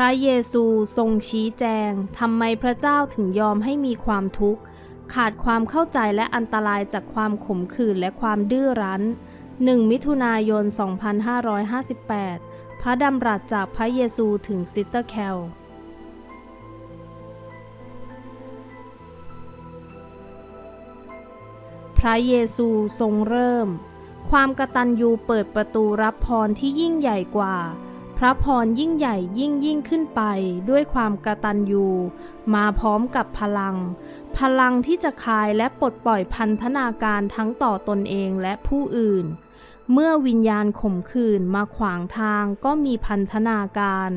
ระเยซูทรงชี้แจงทำไมพระเจ้าถึงยอมให้มีความทุกข์ ขาดความเข้าใจและอันตรายจากความขมขื่นและความดื้อรั้น 1 มิถุนายน 2558 พระดำรัสจากพระเยซูถึงซิสเตอร์แคลพระเยซูทรงเริ่ม ความกตัญญูเปิดประตูรับพรที่ยิ่งใหญ่กว่า พระพรยิ่งใหญ่ยิ่งยิ่งขึ้นไปด้วยความกระตัญญูมาพร้อมกับพลัง พลังที่จะคายและปลดปล่อยพันธนาการทั้งต่อตนเองและผู้อื่น เมื่อวิญญาณข่มขืนมาขวางทางก็มีพันธนาการ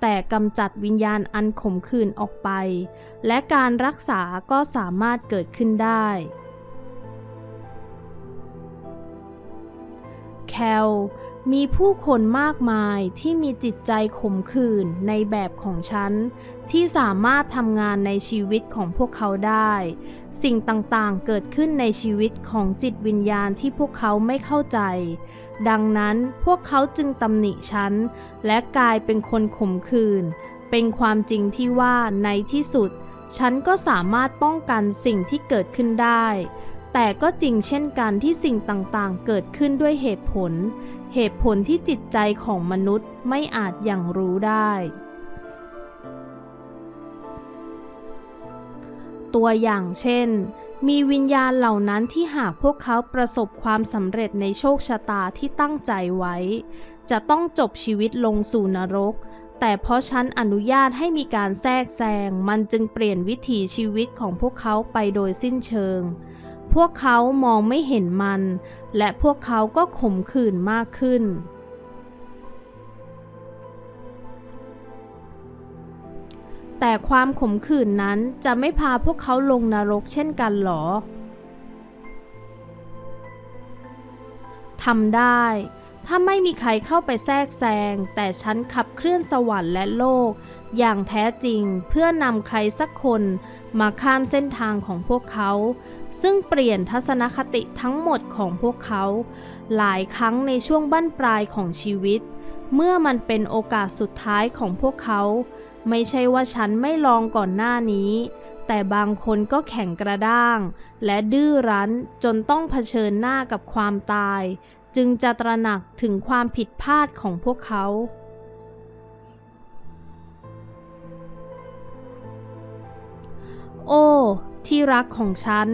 แต่กำจัดวิญญาณอันข่มขืนออกไป และการรักษาก็สามารถเกิดขึ้นได้แคล มีผู้คนมากมายที่มีจิตใจขมขื่นในแบบของฉัน ที่สามารถทำงานในชีวิตของพวกเขาได้ สิ่งต่างๆเกิดขึ้นในชีวิตของจิตวิญญาณที่พวกเขาไม่เข้าใจ ดังนั้นพวกเขาจึงตำหนิฉัน และกลายเป็นคนขมขื่นเป็นความจริงที่ว่าในที่สุด ฉันก็สามารถป้องกันสิ่งที่เกิดขึ้นได้ แต่ก็จริงเช่นกันที่สิ่งต่างๆ เกิดขึ้นด้วยเหตุผล เหตุผลที่จิตใจของมนุษย์ไม่อาจอย่างรู้ได้ ตัวอย่างเช่น มีวิญญาณเหล่านั้นที่หากพวกเขาประสบความสำเร็จในโชคชะตาที่ตั้งใจไว้ จะต้องจบชีวิตลงสู่นรก แต่เพราะฉันอนุญาตให้มีการแทรกแซงมันจึงเปลี่ยนวิถีชีวิตของพวกเขาไปโดยสิ้นเชิง พวกเขามองไม่เห็นมัน และพวกเขาก็ขมขื่นมากขึ้น แต่ความขมขื่นนั้นจะไม่พาพวกเขาลงนรกเช่นกันหรอทำได้ ถ้าไม่มีใครเข้าไปแทรกแซง แต่ฉันขับเคลื่อนสวรรค์และโลก อย่างแท้จริงเพื่อนำใครสักคนมาข้ามเส้นทางของพวกเขา ซึ่งเปลี่ยนทัศนคติทั้งหมดของพวกเขา หลายครั้งในช่วงบั้นปลายของชีวิต เมื่อมันเป็นโอกาสสุดท้ายของพวกเขา ไม่ใช่ว่าฉันไม่ลองก่อนหน้านี้ แต่บางคนก็แข็งกระด้าง และดื้อรั้นจนต้องเผชิญหน้ากับความตาย จึงจะตระหนักถึงความผิดพลาดของพวกเขาโอ้ ที่รักของฉัน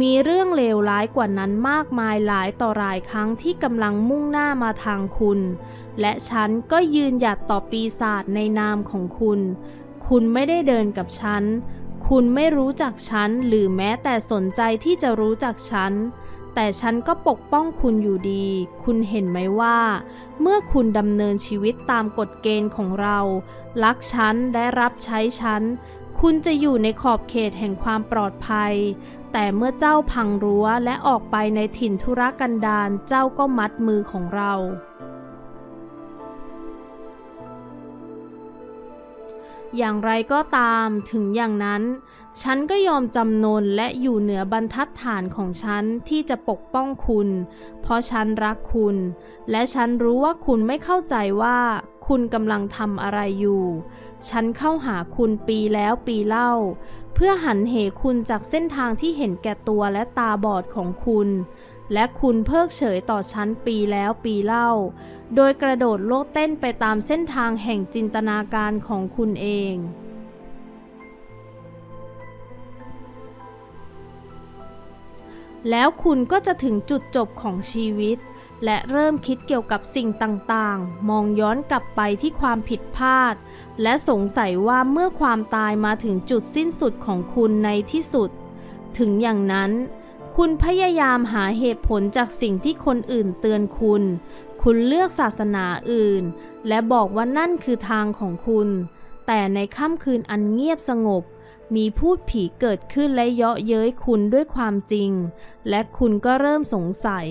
มีเรื่องเลวร้ายกว่านั้นมากมายหลายต่อหลายครั้งที่กำลังมุ่งหน้ามาทางคุณ และฉันก็ยืนหยัดต่อปีศาจในนามของคุณ คุณไม่ได้เดินกับฉัน คุณไม่รู้จักฉันหรือแม้แต่สนใจที่จะรู้จักฉัน แต่ฉันก็ปกป้องคุณอยู่ดี คุณเห็นไหมว่า เมื่อคุณดำเนินชีวิตตามกฎเกณฑ์ของเรา รักฉันและรับใช้ฉัน คุณจะอยู่ในขอบเขตแห่งความปลอดภัย แต่เมื่อเจ้าพังรั้วและออกไปในถิ่นธุรกันดารเจ้าก็มัดมือของเรา อย่างไรก็ตามถึงอย่างนั้น ฉันก็ยอมจำนนและอยู่เหนือบรรทัดฐานของฉันที่จะปกป้องคุณ เพราะฉันรักคุณ และฉันรู้ว่าคุณไม่เข้าใจว่า คุณกำลังทำอะไรอยู่ ฉันเข้าหาคุณปีแล้วปีเล่า เพื่อหันเหคุณจากเส้นทางที่เห็นแก่ตัวและตาบอดของคุณ และคุณเพิกเฉยต่อฉันปีแล้วปีเล่า โดยกระโดดโลดเต้นไปตามเส้นทางแห่งจินตนาการของคุณเอง แล้วคุณก็จะถึงจุดจบของชีวิต และเริ่มคิดเกี่ยวกับสิ่งต่างๆ มองย้อนกลับไปที่ความผิดพลาด และสงสัยว่าเมื่อความตายมาถึงจุดสิ้นสุดของคุณในที่สุด ถึงอย่างนั้น คุณพยายามหาเหตุผลจากสิ่งที่คนอื่นเตือนคุณ คุณเลือกศาสนาอื่น และบอกว่านั่นคือทางของคุณ แต่ในค่ำคืนอันเงียบสงบ มีพูดผีเกิดขึ้นและเยาะเย้ยคุณด้วยความจริง และคุณก็เริ่มสงสัย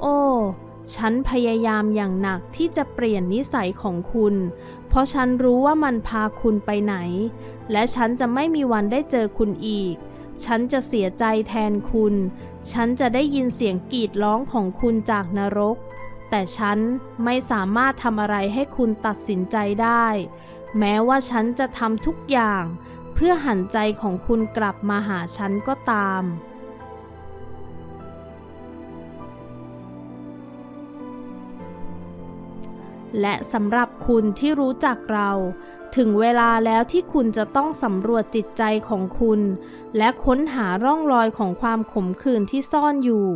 โอ้ฉันพยายามอย่างหนักที่จะเปลี่ยนนิสัยของคุณ เพราะฉันรู้ว่ามันพาคุณไปไหน และฉันจะไม่มีวันได้เจอคุณอีก ฉันจะเสียใจแทนคุณ ฉันจะได้ยินเสียงกรีดร้องของคุณจากนรก แต่ฉันไม่สามารถทำอะไรให้คุณตัดสินใจได้ แม้ว่าฉันจะทำทุกอย่าง เพื่อหันใจของคุณกลับมาหาฉันก็ตาม และสำหรับคุณที่รู้จักเรา ถึงเวลาแล้วที่คุณจะต้องสำรวจจิตใจของคุณ และค้นหาร่องรอยของความขมขื่นที่ซ่อนอยู่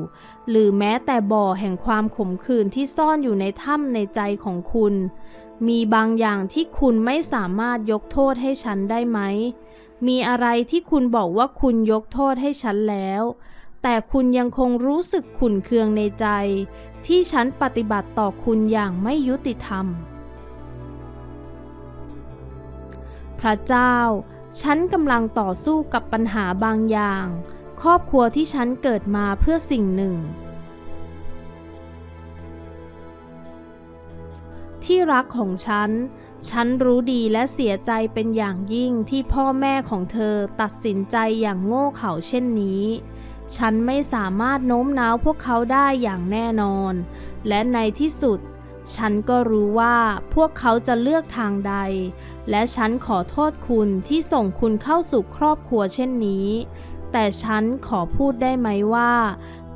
หรือแม้แต่บ่อแห่งความขมขื่นที่ซ่อนอยู่ในถ้ำในใจของคุณ มีบางอย่างที่คุณไม่สามารถยกโทษให้ฉันได้ไหม มีอะไรที่คุณบอกว่าคุณยกโทษให้ฉันแล้ว แต่คุณยังคงรู้สึกขุ่นเคืองในใจ ที่ฉันปฏิบัติต่อคุณอย่างไม่ยุติธรรม พระเจ้า ฉันกำลังต่อสู้กับปัญหาบางอย่าง ครอบครัวที่ฉันเกิดมาเพื่อสิ่งหนึ่ง ที่รักของฉัน ฉันรู้ดีและเสียใจเป็นอย่างยิ่งที่พ่อแม่ของเธอตัดสินใจอย่างโง่เขลาเช่นนี้ฉันไม่สามารถโน้มน้าวพวกเขาได้อย่างแน่นอน และในที่สุด ฉันก็รู้ว่าพวกเขาจะเลือกทางใด และฉันขอโทษคุณที่ส่งคุณเข้าสู่ครอบครัวเช่นนี้ แต่ฉันขอพูดได้ไหมว่า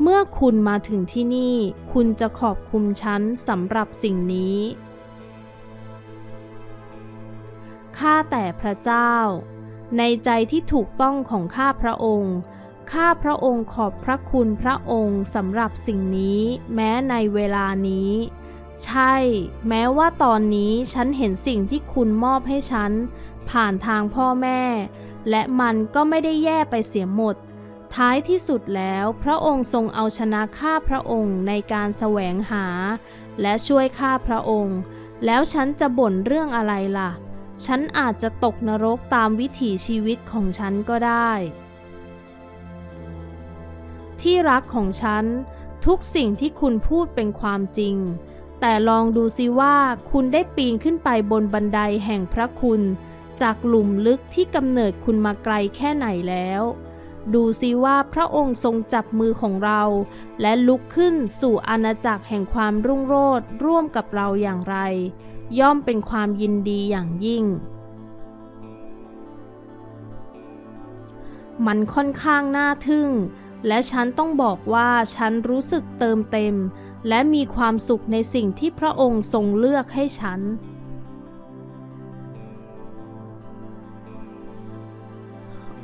เมื่อคุณมาถึงที่นี่ คุณจะขอบคุณฉันสำหรับสิ่งนี้ข้าแต่พระเจ้า ในใจที่ถูกต้องของข้าพระองค์ข้าพระองค์ขอบพระคุณพระองค์สำหรับสิ่งนี้ แม้ในเวลานี้ ใช่ แม้ว่าตอนนี้ฉันเห็นสิ่งที่คุณมอบให้ฉัน ผ่านทางพ่อแม่ และมันก็ไม่ได้แย่ไปเสียหมด ท้ายที่สุดแล้วพระองค์ทรงเอาชนะข้าพระองค์ในการแสวงหา และช่วยข้าพระองค์ แล้วฉันจะบ่นเรื่องอะไรล่ะ ฉันอาจจะตกนรกตามวิถีชีวิตของฉันก็ได้ ที่รักของฉัน ทุกสิ่งที่คุณพูดเป็นความจริง แต่ลองดูสิว่าคุณได้ปีนขึ้นไปบนบันไดแห่งพระคุณ จากหลุมลึกที่กำเนิดคุณมาไกลแค่ไหนแล้ว ดูสิว่าพระองค์ทรงจับมือของเรา และลุกขึ้นสู่อาณาจักรแห่งความรุ่งโรจน์ร่วมกับเราอย่างไร ย่อมเป็นความยินดีอย่างยิ่ง มันค่อนข้างน่าทึ่ง และฉันต้องบอกว่าฉันรู้สึกเติมเต็ม และมีความสุขในสิ่งที่พระองค์ทรงเลือกให้ฉัน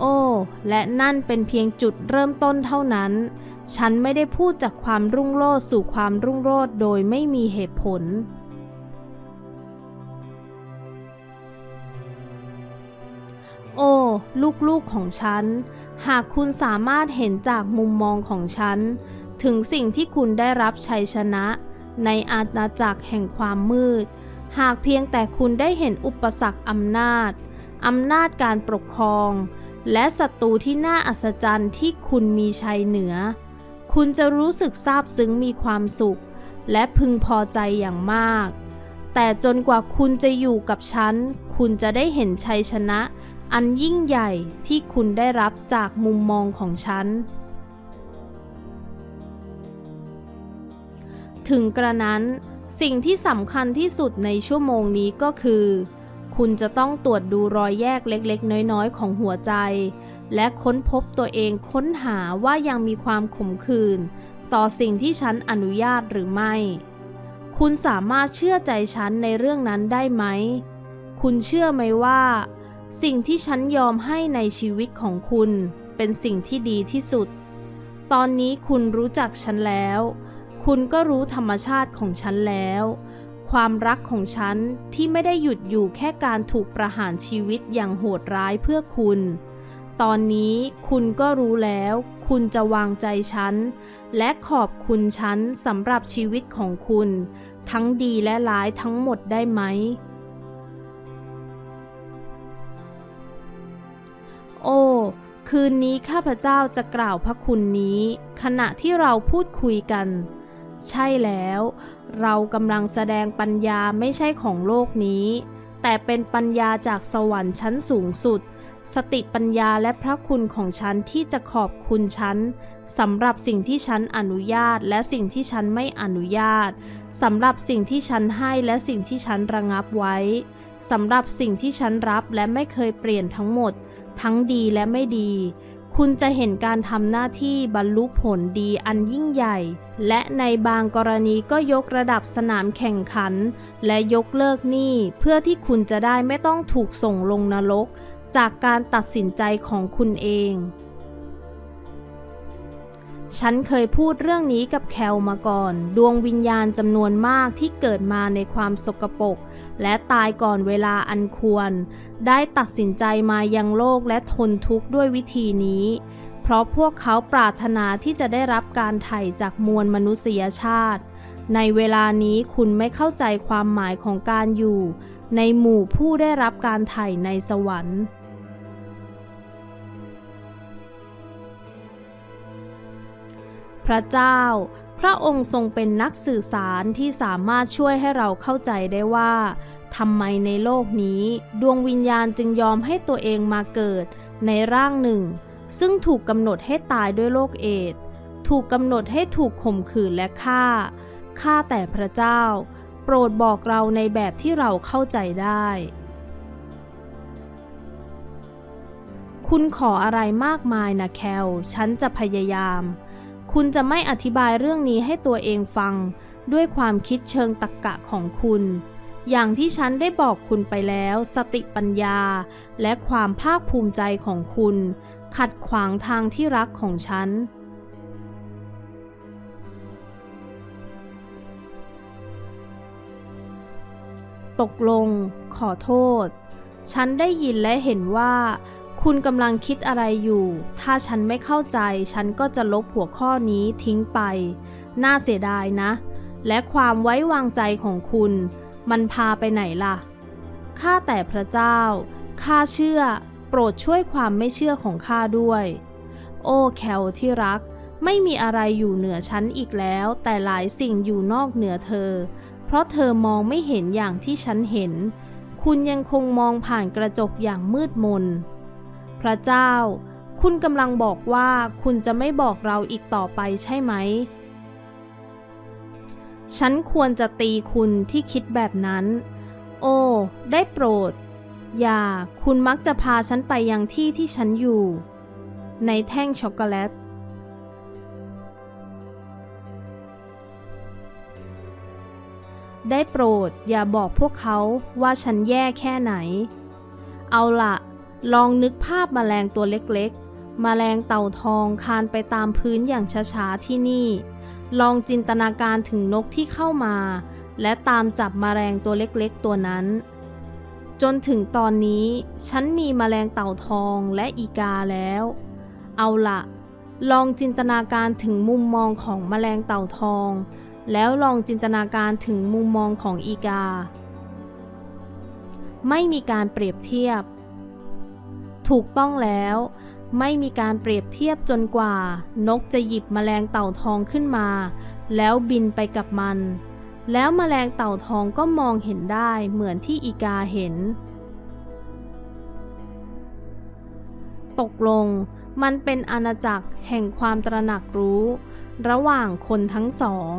โอ้ และนั่นเป็นเพียงจุดเริ่มต้นเท่านั้น ฉันไม่ได้พูดจากความรุ่งโรจน์สู่ความรุ่งโรจน์โดยไม่มีเหตุผลโอ้ ลูกๆของฉัน หากคุณสามารถเห็นจากมุมมองของฉัน ถึงสิ่งที่คุณได้รับชัยชนะ ในอาณาจักรแห่งความมืด หากเพียงแต่คุณได้เห็นอุปสรรคอำนาจอำนาจการปกครอง และศัตรูที่น่าอัศจรรย์ที่คุณมีชัยเหนือ คุณจะรู้สึกซาบซึ้งมีความสุข และพึงพอใจอย่างมาก แต่จนกว่าคุณจะอยู่กับฉัน คุณจะได้เห็นชัยชนะ อันยิ่งใหญ่ที่คุณได้รับจากมุมมองของฉัน ถึงกระนั้นสิ่งที่สำคัญที่สุดในชั่วโมงนี้ก็คือ คุณจะต้องตรวจดูรอยแยกเล็กๆ น้อยๆ ของหัวใจ และค้นพบตัวเองค้นหาว่ายังมีความขมขื่นต่อสิ่งที่ฉันอนุญาตหรือไม่ คุณสามารถเชื่อใจฉันในเรื่องนั้นได้ไหม คุณเชื่อไหมว่า สิ่งที่ฉันยอมให้ในชีวิตของคุณ เป็นสิ่งที่ดีที่สุด ตอนนี้คุณรู้จักฉันแล้ว คุณก็รู้ธรรมชาติของฉันแล้ว ความรักของฉันที่ไม่ได้หยุดอยู่แค่การถูกประหารชีวิตอย่างโหดร้ายเพื่อคุณ ตอนนี้คุณก็รู้แล้ว คุณจะวางใจฉัน และขอบคุณฉันสำหรับชีวิตของคุณ ทั้งดีและร้ายทั้งหมดได้ไหม โอ้คืนนี้ข้าพเจ้าจะกล่าวพระคุณนี้ ขณะที่เราพูดคุยกัน ใช่แล้ว เรากำลังแสดงปัญญาไม่ใช่ของโลกนี้ แต่เป็นปัญญาจากสวรรค์ชั้นสูงสุด สติปัญญาและพระคุณของฉันที่จะขอบคุณฉันสำหรับสิ่งที่ฉันอนุญาต และสิ่งที่ฉันไม่อนุญาตสำหรับสิ่งที่ฉันให้และสิ่งที่ฉันระงับไว้สำหรับสิ่งที่ฉันรับและไม่เคยเปลี่ยนทั้งหมด ทั้งดีและไม่ดี คุณจะเห็นการทำหน้าที่บรรลุผลดีอันยิ่งใหญ่ และในบางกรณีก็ยกระดับสนามแข่งขัน และยกเลิกหนี้เพื่อที่คุณจะได้ไม่ต้องถูกส่งลงนรก จากการตัดสินใจของคุณเอง ฉันเคยพูดเรื่องนี้กับแคลมาก่อน ดวงวิญญาณจำนวนมากที่เกิดมาในความสกปรกและตายก่อนเวลาอันควร ได้ตัดสินใจมายังโลกและทนทุกข์ด้วยวิธีนี้ เพราะพวกเขาปรารถนาที่จะได้รับการไถ่จากมวลมนุษยชาติ ในเวลานี้คุณไม่เข้าใจความหมายของการอยู่ ในหมู่ผู้ได้รับการไถ่ในสวรรค์ พระเจ้า พระองค์ทรงเป็นนักสื่อสารที่สามารถช่วยให้เราเข้าใจได้ว่าทำไมในโลกนี้ ดวงวิญญาณจึงยอมให้ตัวเองมาเกิดในร่างหนึ่ง ซึ่งถูกกำหนดให้ตายด้วยโรคเอดส์ถูกกำหนดให้ถูกข่มขืนและฆ่าข้าแต่พระเจ้า โปรดบอกเราในแบบที่เราเข้าใจได้ คุณขออะไรมากมายนะแคล ฉันจะพยายาม คุณจะไม่อธิบายเรื่องนี้ให้ตัวเองฟัง ด้วยความคิดเชิงตรรกกะของคุณ อย่างที่ฉันได้บอกคุณไปแล้ว สติปัญญา และความภาคภูมิใจของคุณ ขัดขวางทางที่รักของฉันตกลงขอโทษ ฉันได้ยินและเห็นว่า คุณกำลังคิดอะไรอยู่ ถ้าฉันไม่เข้าใจ ฉันก็จะลบหัวข้อนี้ทิ้งไป น่าเสียดายนะ และความไว้วางใจของคุณ มันพาไปไหนล่ะ ข้าแต่พระเจ้า ข้าเชื่อ โปรดช่วยความไม่เชื่อของข้าด้วย โอ้แคลที่รัก ไม่มีอะไรอยู่เหนือฉันอีกแล้ว แต่หลายสิ่งอยู่นอกเหนือเธอ เพราะเธอมองไม่เห็นอย่างที่ฉันเห็น คุณยังคงมองผ่านกระจกอย่างมืดมน พระเจ้า คุณกำลังบอกว่าคุณจะไม่บอกเราอีกต่อไปใช่ไหม ฉันควรจะตีคุณที่คิดแบบนั้น โอ้ ได้โปรด อย่า คุณมักจะพาฉันไปยังที่ที่ฉันอยู่ ในแท่งช็อกโกแลตได้โปรดอย่าบอกพวกเขาว่าฉันแย่แค่ไหน เอาละ ลองนึกภาพมแมลงตัวเล็กๆมแมลงเต่าทองคานไปตามพื้นอย่างช้าๆที่นี่ ลองจินตนาการถึงนกที่เข้ามา และตามจับมแมลงตัวเล็กๆตัวนั้น จนถึงตอนนี้ ฉันมีมแมลงเต่าทองและอีกาแล้ว เอาละลองจินตนาการถึงมุมมองของมแมลงเต่าทอง แล้วลองจินตนาการถึงมุมมองของอีกา ไม่มีการเปรียบเทียบ ถูกต้องแล้ว ไม่มีการเปรียบเทียบจนกว่า นกจะหยิบแมลงเต่าทองขึ้นมา แล้วบินไปกับมัน แล้วแมลงเต่าทองก็มองเห็นได้เหมือนที่อีกาเห็น ตกลงมันเป็นอาณาจักรแห่งความตระหนักรู้ ระหว่างคนทั้งสอง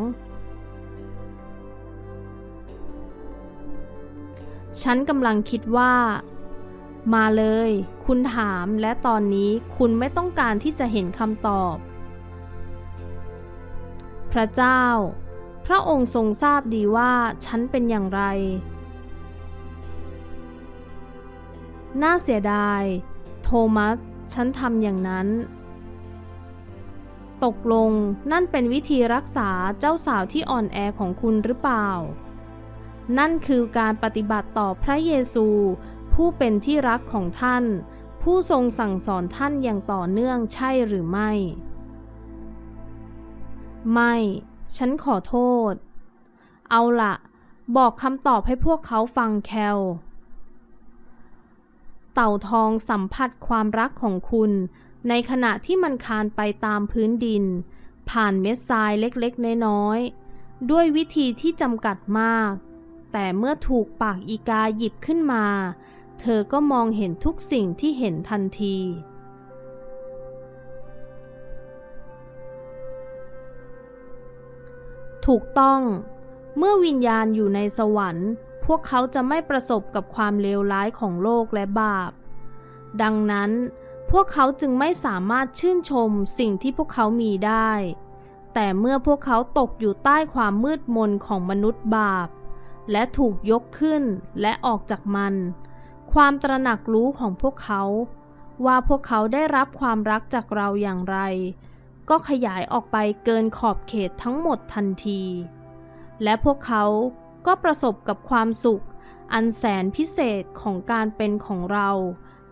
ฉันกำลังคิดว่า มาเลย คุณถามและตอนนี้คุณไม่ต้องการที่จะเห็นคำตอบ พระเจ้า พระองค์ทรงทราบดีว่าฉันเป็นอย่างไร น่าเสียดาย โทมัส ฉันทำอย่างนั้น ตกลงนั่นเป็นวิธีรักษาเจ้าสาวที่อ่อนแอของคุณหรือเปล่า นั่นคือการปฏิบัติต่อพระเยซู ผู้เป็นที่รักของท่าน ผู้ทรงสั่งสอนท่านอย่างต่อเนื่องใช่หรือไม่ ไม่ ฉันขอโทษ เอาละบอกคำตอบให้พวกเขาฟังแคล เต่าทองสัมผัสความรักของคุณ ในขณะที่มันคานไปตามพื้นดิน ผ่านเม็ดทรายเล็กๆ น้อยๆ ด้วยวิธีที่จำกัดมาก แต่เมื่อถูกปากอีกาหยิบขึ้นมา เธอก็มองเห็นทุกสิ่งที่เห็นทันที ถูกต้อง เมื่อวิญญาณอยู่ในสวรรค์ พวกเขาจะไม่ประสบกับความเลวร้ายของโลกและบาป ดังนั้น พวกเขาจึงไม่สามารถชื่นชมสิ่งที่พวกเขามีได้ แต่เมื่อพวกเขาตกอยู่ใต้ความมืดมนของมนุษย์บาป และถูกยกขึ้นและออกจากมัน ความตระหนักรู้ของพวกเขา ว่าพวกเขาได้รับความรักจากเราอย่างไร ก็ขยายออกไปเกินขอบเขตทั้งหมดทันที และพวกเขาก็ประสบกับความสุข อันแสนพิเศษของการเป็นของเรา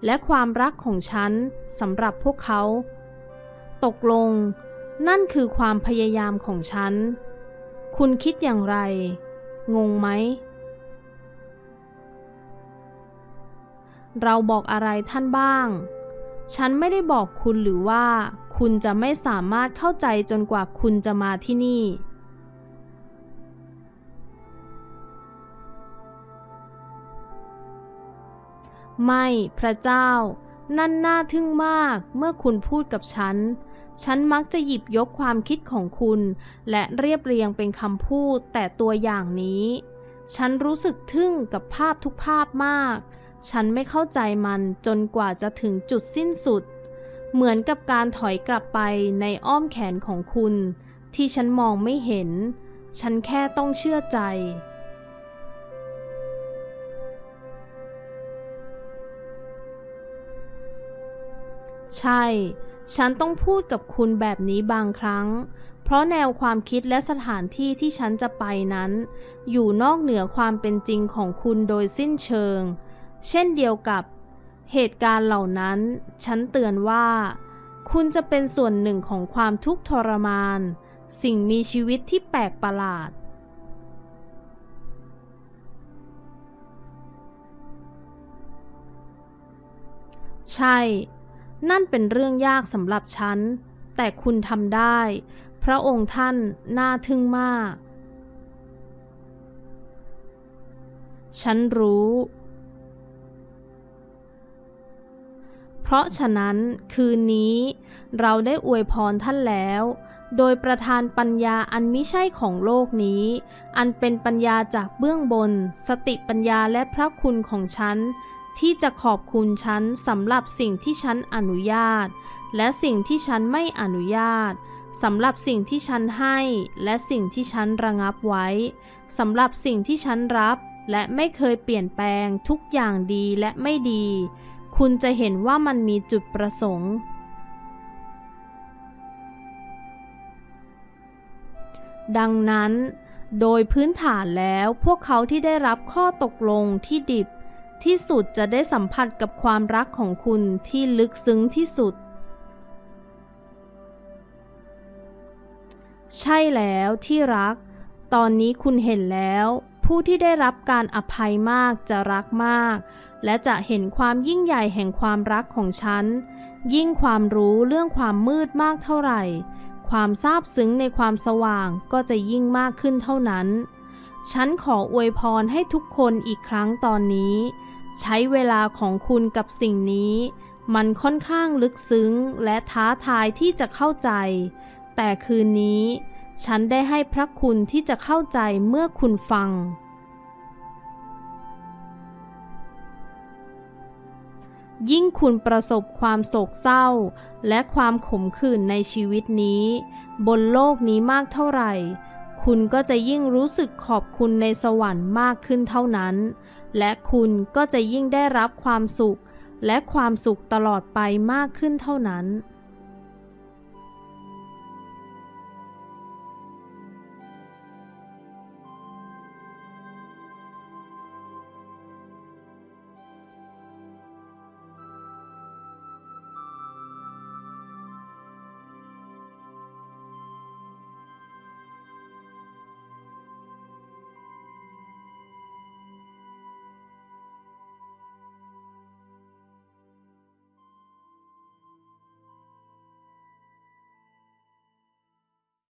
และความรักของฉันสำหรับพวกเขา ตกลง นั่นคือความพยายามของฉัน คุณคิดอย่างไร งงไหม เราบอกอะไรท่านบ้าง ฉันไม่ได้บอกคุณหรือว่า คุณจะไม่สามารถเข้าใจจนกว่าคุณจะมาที่นี่ ไม่พระเจ้า นั่นน่าทึ่งมากเมื่อคุณพูดกับฉันฉันมักจะหยิบยกความคิดของคุณ และเรียบเรียงเป็นคำพูดแต่ตัวอย่างนี้ ฉันรู้สึกทึ่งกับภาพทุกภาพมาก ฉันไม่เข้าใจมันจนกว่าจะถึงจุดสิ้นสุด เหมือนกับการถอยกลับไปในอ้อมแขนของคุณ ที่ฉันมองไม่เห็น ฉันแค่ต้องเชื่อใจ ใช่ ฉันต้องพูดกับคุณแบบนี้บางครั้ง เพราะแนวความคิดและสถานที่ที่ฉันจะไปนั้น อยู่นอกเหนือความเป็นจริงของคุณโดยสิ้นเชิงเเช่นเดียวกับเหตุการณ์เหล่านั้น ฉันเตือนว่า คุณจะเป็นส่วนหนึ่งของความทุกข์ทรมาน สิ่งมีชีวิตที่แปลกประหลาด ใช่ นั่นเป็นเรื่องยากสำหรับฉัน แต่คุณทำได้ พระองค์ท่านน่าทึ่งมาก ฉันรู้ ราะฉะนั้นคืนนี้เราได้อวยพรท่านแล้ว โดยประทานปัญญาอันมิใช่ของโลกนี้ อันเป็นปัญญาจากเบื้องบน สติปัญญาและพระคุณของฉัน ที่จะขอบคุณฉันสำหรับสิ่งที่ฉันอนุญาต และสิ่งที่ฉันไม่อนุญาตสำหรับสิ่งที่ฉันให้ และสิ่งที่ฉันระงับไว้สำหรับสิ่งที่ฉันรับ และไม่เคยเปลี่ยนแปลงทุกอย่างดีและไม่ดี คุณจะเห็นว่ามันมีจุดประสงค์ ดังนั้นโดยพื้นฐานแล้วพวกเขาที่ได้รับข้อตกลงที่ดิบ ที่สุดจะได้สัมผัสกับความรักของคุณที่ลึกซึ้งที่สุด ใช่แล้วที่รัก ตอนนี้คุณเห็นแล้ว ผู้ที่ได้รับการอภัยมากจะรักมาก และจะเห็นความยิ่งใหญ่แห่งความรักของฉัน ยิ่งความรู้เรื่องความมืดมากเท่าไหร่ ความซาบซึ้งในความสว่างก็จะยิ่งมากขึ้นเท่านั้น ฉันขออวยพรให้ทุกคนอีกครั้งตอนนี้ ใช้เวลาของคุณกับสิ่งนี้ มันค่อนข้างลึกซึ้งและท้าทายที่จะเข้าใจ แต่คืนนี้ ฉันได้ให้พระคุณที่จะเข้าใจเมื่อคุณฟัง ยิ่งคุณประสบความโศกเศร้า และความขมขื่นในชีวิตนี้ บนโลกนี้มากเท่าไหร่ คุณก็จะยิ่งรู้สึกขอบคุณในสวรรค์มากขึ้นเท่านั้น และคุณก็จะยิ่งได้รับความสุข และความสุขตลอดไปมากขึ้นเท่านั้น「